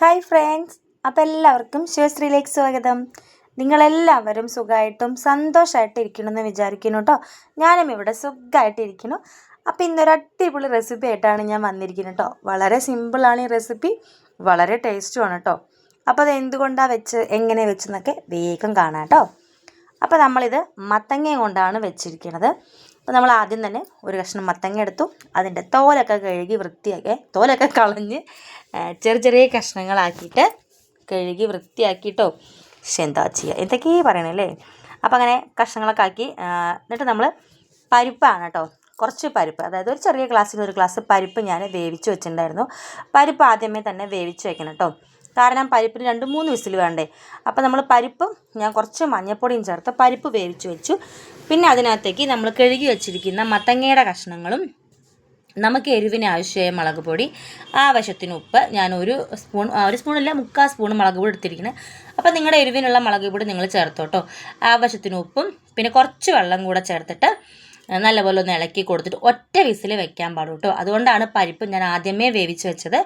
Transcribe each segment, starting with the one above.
Hi friends അപ്പോൾ എല്ലാവർക്കും ശിവശ്രീയിലേക്ക് സ്വാഗതം. നിങ്ങളെല്ലാവരും സുഖമായിട്ടും സന്തോഷമായിട്ട് ഇരിക്കണമെന്ന് വിചാരിക്കുന്നു കേട്ടോ ഞാനും ഇവിടെ സുഖമായിട്ടിരിക്കുന്നു അപ്പോൾ ഇന്നൊരു അടിപൊളി റെസിപ്പി ആയിട്ടാണ് ഞാൻ വന്നിരിക്കുന്നത് കേട്ടോ വളരെ സിമ്പിളാണ് ഈ റെസിപ്പി വളരെ ടേസ്റ്റുമാണ് കേട്ടോ അപ്പോൾ അത് എന്തുകൊണ്ടാണ് വെച്ച് എങ്ങനെ വെച്ചെന്നൊക്കെ വേഗം കാണാം കേട്ടോ അപ്പോൾ നമ്മളിത് മത്തങ്ങയും കൊണ്ടാണ് വെച്ചിരിക്കുന്നത് അപ്പോൾ നമ്മൾ ആദ്യം തന്നെ ഒരു കഷ്ണം മത്തങ്ങ എടുത്തു. അതിന്റെ തോലൊക്കെ കഴുകി വൃത്തിയാക്കി തോലൊക്കെ കളഞ്ഞ് ചെറിയ ചെറിയ കഷ്ണങ്ങളാക്കിയിട്ട് കഴുകി വൃത്തിയാക്കിയിട്ടോ. പക്ഷെ എന്താ ചെയ്യുക എന്തൊക്കെയാ പറയണല്ലേ അപ്പോൾ അങ്ങനെ കഷ്ണങ്ങളൊക്കെ ആക്കി എന്നിട്ട് നമ്മൾ പരിപ്പാണ് കേട്ടോ. കുറച്ച് പരിപ്പ് അതായത് ഒരു ചെറിയ ഗ്ലാസ്സിൽ ഒരു ഗ്ലാസ് പരിപ്പ് ഞാൻ വേവിച്ച് വെച്ചിട്ടുണ്ടായിരുന്നു. പരിപ്പ് ആദ്യമേ തന്നെ വേവിച്ച് വെക്കണം കേട്ടോ. കാരണം പരിപ്പിന് രണ്ട് മൂന്ന് വിസിൽ വേണ്ടേ. അപ്പോൾ നമ്മൾ പരിപ്പ് ഞാൻ കുറച്ച് മഞ്ഞൾപ്പൊടിയും ചേർത്ത് പരിപ്പ് വേവിച്ച് വെച്ചു. പിന്നെ അതിനകത്തേക്ക് നമ്മൾ കഴുകി വെച്ചിരിക്കുന്ന മത്തങ്ങയുടെ കഷ്ണങ്ങളും നമുക്ക് എരിവിന് ആവശ്യമായ മുളക് പൊടി ആവശ്യത്തിന് ഉപ്പ് ഞാൻ ഒരു സ്പൂൺ ഒരു സ്പൂണല്ല മുക്കാൽ സ്പൂൺ മുളക് പൊടി എടുത്തിരിക്കുന്നത് അപ്പോൾ നിങ്ങളുടെ എരിവിനുള്ള മുളക് പൊടി നിങ്ങൾ ചേർത്തോട്ടോ. ആവശ്യത്തിന് ഉപ്പും പിന്നെ കുറച്ച് വെള്ളം കൂടെ ചേർത്തിട്ട് നല്ലപോലെ ഒന്ന് ഇളക്കി കൊടുത്തിട്ട് ഒറ്റ വിസിൽ വെക്കാൻ പാടും കേട്ടോ. അതുകൊണ്ടാണ് പരിപ്പ് ഞാൻ ആദ്യമേ വേവിച്ച് വെച്ചത്.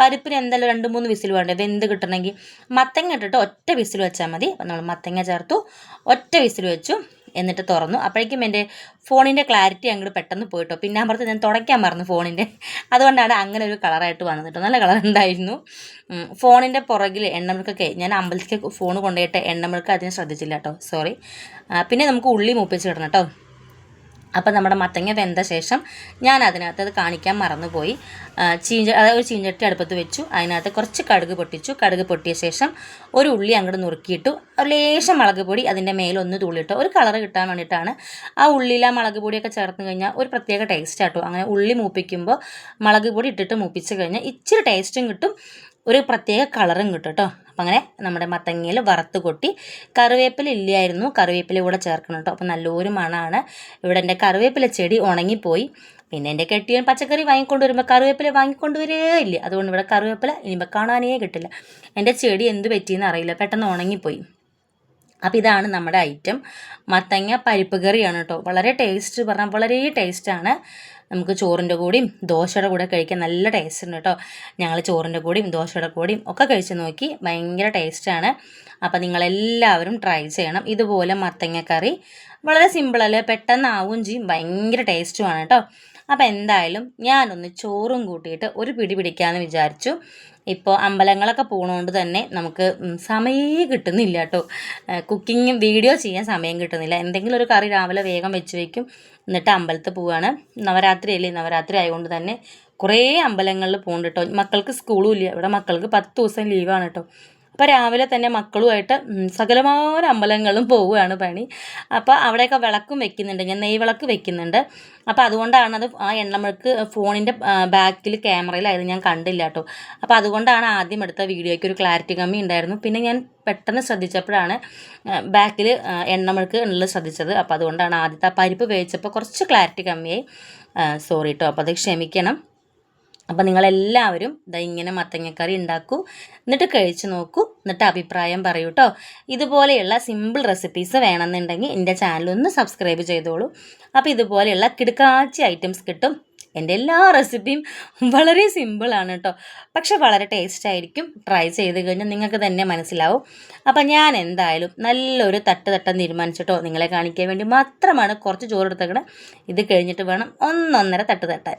പരിപ്പിന് എന്തായാലും രണ്ട് മൂന്ന് വിസിൽ വേണ്ടേ? വെന്ത് കിട്ടണമെങ്കിൽ മത്തങ്ങ ഇട്ടിട്ട് ഒറ്റ വിസിൽ വെച്ചാൽ മതി. നമ്മൾ മത്തങ്ങ ചേർത്തു. ഒറ്റ വിസിൽ വെച്ചു. എന്നിട്ട് തുറന്നു. അപ്പോഴേക്കും എന്റെ ഫോണിന്റെ ക്ലാരിറ്റി അങ്ങോട്ട് പെട്ടെന്ന് പോയിട്ടോ പിന്നെ അപ്പുറത്ത് ഞാൻ തുടയ്ക്കാൻ മറന്നു ഫോണിന്റെ. അതുകൊണ്ടാണ് അങ്ങനെ ഒരു കളറായിട്ട് വന്നത് കേട്ടോ. നല്ല കളർ ഉണ്ടായിരുന്നു ഫോണിന്റെ പുറകിൽ എണ്ണമിഴുക്കൊക്കെ ഞാൻ അമ്പലത്തിലേക്ക് ഫോൺ കൊണ്ടുപോയിട്ട് എണ്ണമിഴുക്ക് അതിനെ ശ്രദ്ധിച്ചില്ല കേട്ടോ. സോറി. പിന്നെ നമുക്ക് ഉള്ളി മൂപ്പിച്ച് കിടന്നു കേട്ടോ. അപ്പം നമ്മുടെ മത്തങ്ങ വെന്ത ശേഷം ഞാൻ അതിനകത്ത് അത് കാണിക്കാൻ മറന്നുപോയി. ചീഞ്ച അതായത് ഒരു ചീഞ്ചട്ടി അടുപ്പത്ത് വെച്ചു. അതിനകത്ത് കുറച്ച് കടുക് പൊട്ടിച്ചു. കടുക് പൊട്ടിയ ശേഷം ഒരു ഉള്ളി അങ്ങോട്ട് നുറുക്കിയിട്ടു ഒരു ലേശം മുളക് പൊടി അതിന്റെ മേലൊന്ന് തുള്ളിയിട്ടു ഒരു കളർ കിട്ടാൻ വേണ്ടിയിട്ടാണ് ആ ഉള്ളിയിൽ ആ മുളക് പൊടിയൊക്കെ ചേർത്ത് കഴിഞ്ഞാൽ ഒരു പ്രത്യേക ടേസ്റ്റ് ആട്ടോ. അങ്ങനെ ഉള്ളി മൂപ്പിക്കുമ്പോൾ മുളക് പൊടി ഇട്ടിട്ട് മൂപ്പിച്ച് കഴിഞ്ഞാൽ ഇച്ചിരി ടേസ്റ്റും കിട്ടും. ഒരു പ്രത്യേക കളറും കിട്ടും കേട്ടോ അപ്പം അങ്ങനെ നമ്മുടെ മത്തങ്ങയിൽ വറുത്ത് കൊട്ടി കറിവേപ്പില ഇല്ലായിരുന്നു. കറിവേപ്പില കൂടെ ചേർക്കണം കേട്ടോ അപ്പം നല്ലൊരു മണമാണ് ഇവിടെ എന്റെ കറിവേപ്പില ചെടി ഉണങ്ങിപ്പോയി. പിന്നെ എന്റെ കെട്ടിയൻ പച്ചക്കറി വാങ്ങിക്കൊണ്ട് വരുമ്പോൾ കറിവേപ്പില വാങ്ങിക്കൊണ്ട് ഇല്ല. അതുകൊണ്ട് ഇവിടെ കറിവേപ്പില ഇനിയിപ്പോൾ കാണാനേ കിട്ടില്ല. എന്റെ ചെടി എന്ത് പറ്റിയെന്ന് അറിയില്ല. പെട്ടെന്ന് ഉണങ്ങിപ്പോയി. അപ്പോൾ ഇതാണ് നമ്മുടെ ഐറ്റം മത്തങ്ങ പരിപ്പ് കറിയാണ് കേട്ടോ. വളരെ ടേസ്റ്റ് പറഞ്ഞാൽ വളരെ ടേസ്റ്റാണ് നമുക്ക് ചോറിന്റെ കൂടിയും ദോശയുടെ കൂടെ കഴിക്കാൻ നല്ല ടേസ്റ്റ് ഉണ്ട് കേട്ടോ. ഞങ്ങൾ ചോറിന്റെ കൂടിയും ദോശയുടെ കൂടിയും ഒക്കെ കഴിച്ച് നോക്കി ഭയങ്കര ടേസ്റ്റാണ് അപ്പോൾ നിങ്ങളെല്ലാവരും ട്രൈ ചെയ്യണം. ഇതുപോലെ മത്തങ്ങ കറി വളരെ സിമ്പിളല്ലേ പെട്ടെന്ന് ആവുകയും ചെയ്യും. ഭയങ്കര ടേസ്റ്റുമാണ് കേട്ടോ. അപ്പോൾ എന്തായാലും ഞാനൊന്ന് ചോറും കൂട്ടിയിട്ട് ഒരു പിടി പിടിക്കാമെന്ന് വിചാരിച്ചു. ഇപ്പോൾ അമ്പലങ്ങളൊക്കെ പോകണോണ്ട് തന്നെ നമുക്ക് സമയേ കിട്ടുന്നില്ല കേട്ടോ കുക്കിങ്ങും വീഡിയോ ചെയ്യാൻ സമയം കിട്ടുന്നില്ല. എന്തെങ്കിലും ഒരു കറി രാവിലെ വേഗം വെച്ച് വയ്ക്കും എന്നിട്ട് അമ്പലത്തിൽ പോവുകയാണ് നവരാത്രി അല്ലേ? നവരാത്രി ആയതുകൊണ്ട് തന്നെ കുറേ അമ്പലങ്ങളിൽ പോകുന്നുണ്ട് കേട്ടോ മക്കൾക്ക് സ്കൂളും ഇല്ല. ഇവിടെ മക്കൾക്ക് പത്ത് ദിവസം ലീവാണ് കേട്ടോ അപ്പോൾ രാവിലെ തന്നെ മക്കളുമായിട്ട് സകലമായ അമ്പലങ്ങളും പോവുകയാണ് പണി. അപ്പോൾ അവിടെയൊക്കെ വിളക്കും വെക്കുന്നുണ്ട് ഞാൻ നെയ് വിളക്ക് വെക്കുന്നുണ്ട്. അപ്പോൾ അതുകൊണ്ടാണ് അത് ആ എണ്ണമഴക്ക് ഫോണിന്റെ ബാക്കിൽ ക്യാമറയിലായത് ഞാൻ കണ്ടില്ല കേട്ടോ. അപ്പോൾ അതുകൊണ്ടാണ് ആദ്യം എടുത്ത വീഡിയോയ്ക്ക് ഒരു ക്ലാരിറ്റി കമ്മി ഉണ്ടായിരുന്നു. പിന്നെ ഞാൻ പെട്ടെന്ന് ശ്രദ്ധിച്ചപ്പോഴാണ് ബാക്കിൽ എണ്ണമഴക്ക് ഉള്ളത് ശ്രദ്ധിച്ചത്. അപ്പോൾ അതുകൊണ്ടാണ് ആദ്യത്തെ പരിപ്പ് വേവിച്ചപ്പോൾ കുറച്ച് ക്ലാരിറ്റി കമ്മിയായി. സോറി കേട്ടോ അപ്പോൾ അത് ക്ഷമിക്കണം. അപ്പോൾ നിങ്ങളെല്ലാവരും ദാ ഇങ്ങനെ മത്തങ്ങക്കറി ഉണ്ടാക്കൂ. എന്നിട്ട് കഴിച്ചു നോക്കൂ. എന്നിട്ട് അഭിപ്രായം പറയൂ കേട്ടോ ഇതുപോലെയുള്ള സിമ്പിൾ റെസിപ്പീസ് വേണമെന്നുണ്ടെങ്കിൽ എന്റെ ചാനൽ ഒന്ന് സബ്സ്ക്രൈബ് ചെയ്തോളൂ. അപ്പോൾ ഇതുപോലെയുള്ള കിടുക്കാച്ചി ഐറ്റംസ് കിട്ടും. എന്റെ എല്ലാ റെസിപ്പിയും വളരെ സിമ്പിളാണ് കേട്ടോ പക്ഷെ വളരെ ടേസ്റ്റ് ആയിരിക്കും. ട്രൈ ചെയ്ത് കഴിഞ്ഞാൽ നിങ്ങൾക്ക് തന്നെ മനസ്സിലാവും. അപ്പം ഞാൻ എന്തായാലും നല്ലൊരു തട്ട് തട്ടം തീരുമാനിച്ചിട്ടോ നിങ്ങളെ കാണിക്കാൻ വേണ്ടി മാത്രമാണ് കുറച്ച് ചോറ് എടുത്തേക്കണേ. ഇത് കഴിഞ്ഞിട്ട് വേണം ഒന്നൊന്നര തട്ട് തട്ടാൻ.